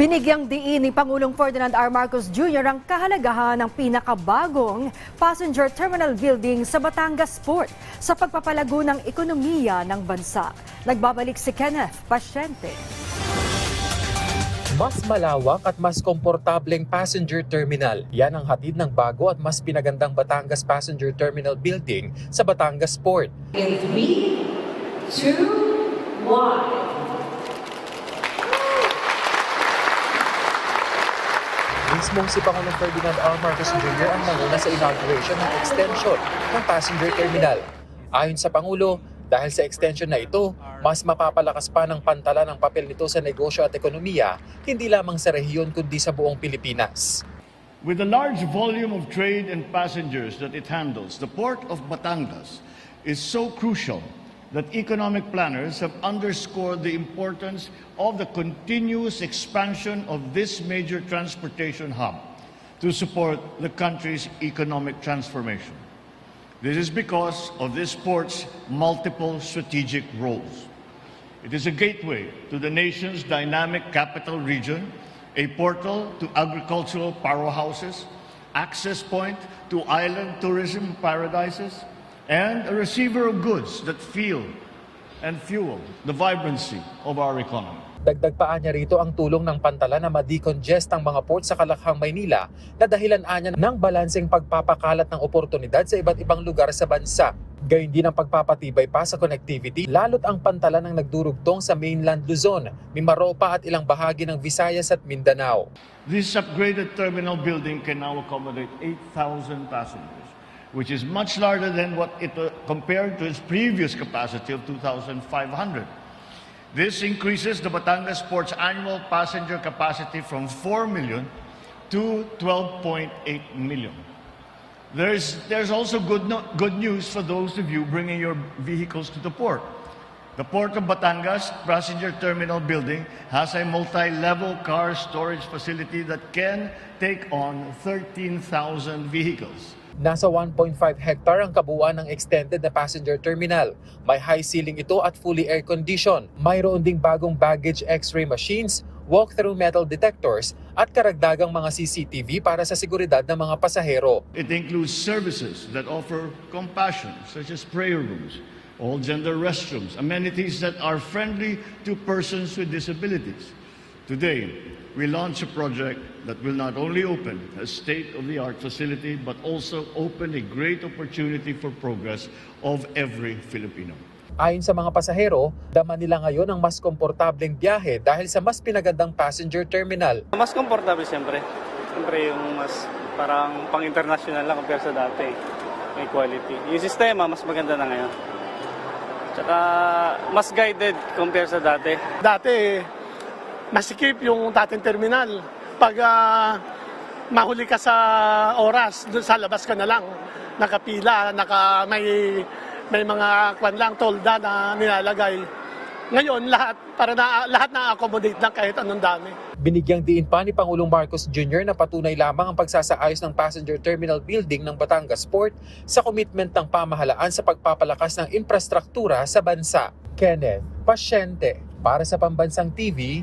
Binigyang diin ni Pangulong Ferdinand R. Marcos Jr. ang kahalagahan ng pinakabagong passenger terminal building sa Batangas Port sa pagpapalago ng ekonomiya ng bansa. Nagbabalik si Kenneth Pasyente. Mas malawak at mas komportableng passenger terminal. Yan ang hatid ng bago at mas pinagandang Batangas Passenger Terminal Building sa Batangas Port. In three, two, one. Mismong si Pangulong Ferdinand R. Marcos Jr. ang nanguna sa inauguration ng extension ng passenger terminal. Ayon sa Pangulo, dahil sa extension na ito, mas mapapalakas pa ng pantala ng papel nito sa negosyo at ekonomiya, hindi lamang sa rehiyon kundi sa buong Pilipinas. With the large volume of trade and passengers that it handles, the port of Batangas is so crucial that economic planners have underscored the importance of the continuous expansion of this major transportation hub to support the country's economic transformation. This is because of this port's multiple strategic roles. It is a gateway to the nation's dynamic capital region, a portal to agricultural powerhouses, access point to island tourism paradises, and a receiver of goods that fuel and fuel the vibrancy of our economy. Dagdag pa niya rito ang tulong ng pantala na ma-decongest ang mga port sa Kalakhang, Maynila na dahilan anya ng balanseng pagpapakalat ng oportunidad sa iba't ibang lugar sa bansa. Gayun din ang pagpapatibay pa sa connectivity lalo't ang pantala ng nagdurugtong sa mainland Luzon, Mimaropa at ilang bahagi ng Visayas at Mindanao. This upgraded terminal building can now accommodate 8,000 passengers, which is much larger than what it uh, compared to its previous capacity of 2,500. This increases the Batangas Port's annual passenger capacity from 4 million to 12.8 million. There's, there's also good, no, good news for those of you bringing your vehicles to the port. The Port of Batangas Passenger Terminal Building has a multi-level car storage facility that can take on 13,000 vehicles. Nasa 1.5 hectare ang kabuuan ng extended na passenger terminal. May high ceiling ito at fully air-conditioned. Mayroon ding bagong baggage x-ray machines, walk-through metal detectors at karagdagang mga CCTV para sa seguridad ng mga pasahero. It includes services that offer compassion, such as prayer rooms, all gender restrooms, amenities that are friendly to persons with disabilities. Today, we launch a project that will not only open a state of the art facility, but also open a great opportunity for progress of every Filipino. Ayon sa mga pasahero, dama nila ngayon ang mas komportableng biyahe dahil sa mas pinagandang passenger terminal. Mas comfortable siyempre. Siyempre yung mas parang pang-international lang compare sa dati. May quality. Yung sistema, mas maganda na ngayon. Tsaka mas guided compare sa dati. Dati, masikip yung dating terminal. Pag ah, mahuli ka sa oras, doon sa labas ka na lang. Nakapila, naka, may, may mga kwan lang, tolda na nilalagay. Ngayon, lahat, para na, lahat na-accommodate na kahit anong dami. Binigyang diin pa ni Pangulong Marcos Jr. na patunay lamang ang pagsasaayos ng passenger terminal building ng Batangas Port sa commitment ng pamahalaan sa pagpapalakas ng infrastruktura sa bansa. Kenneth Pasyente para sa Pambansang TV